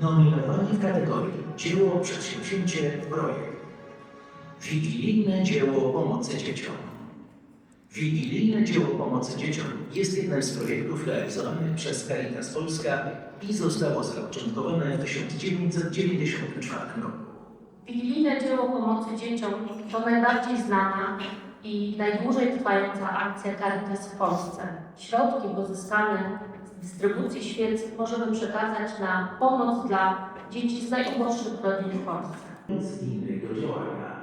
Nominowani w kategorii Dzieło, Przedsięwzięcie, Projekt. Wigilijne dzieło pomocy dzieciom. Wigilijne dzieło pomocy dzieciom jest jednym z projektów realizowanych przez Caritas Polska i zostało zapoczątkowane w 1994 roku. Wigilijne dzieło pomocy dzieciom to najbardziej znana i najdłużej trwająca akcja Caritas w Polsce. Środki pozyskane z dystrybucji świec możemy przekazać na pomoc dla dzieci z najuboższych rodzin w Polsce. Z innych do działania.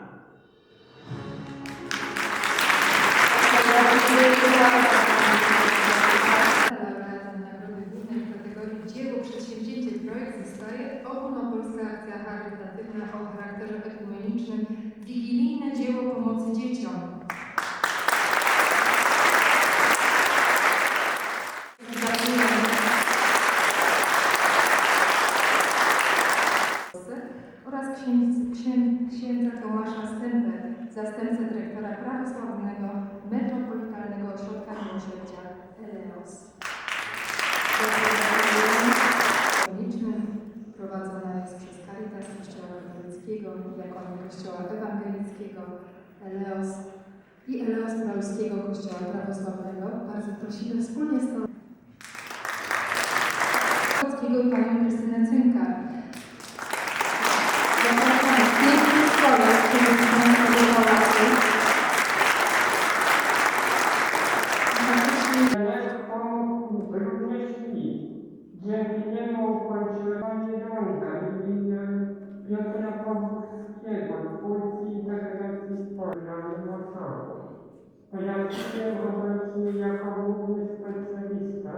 Laureatem Nagrody Głównej w kategorii Dzieło Przedsięwzięcie Projekt zostaje ogólnopolska akcja charytatywna o charakterze ekumenicznym Wigilijne Dzieło Pomocy Dzieciom. oraz księdz, księdz, księdza Tomasza Stępę, zastępcę dyrektora prawosławnego Metropolitalnego Ośrodka Miłosierdzia Eleos. Licznym prowadzona jest przez Caritas Kościoła Katolickiego Diakonię Kościoła Ewangelickiego Eleos i Eleos Polskiego Kościoła Prawosławnego. Bardzo prosimy wspólnie z Polskiego Panią Krystynę Cynka. Pańskiego obecnie jako główny specjalista.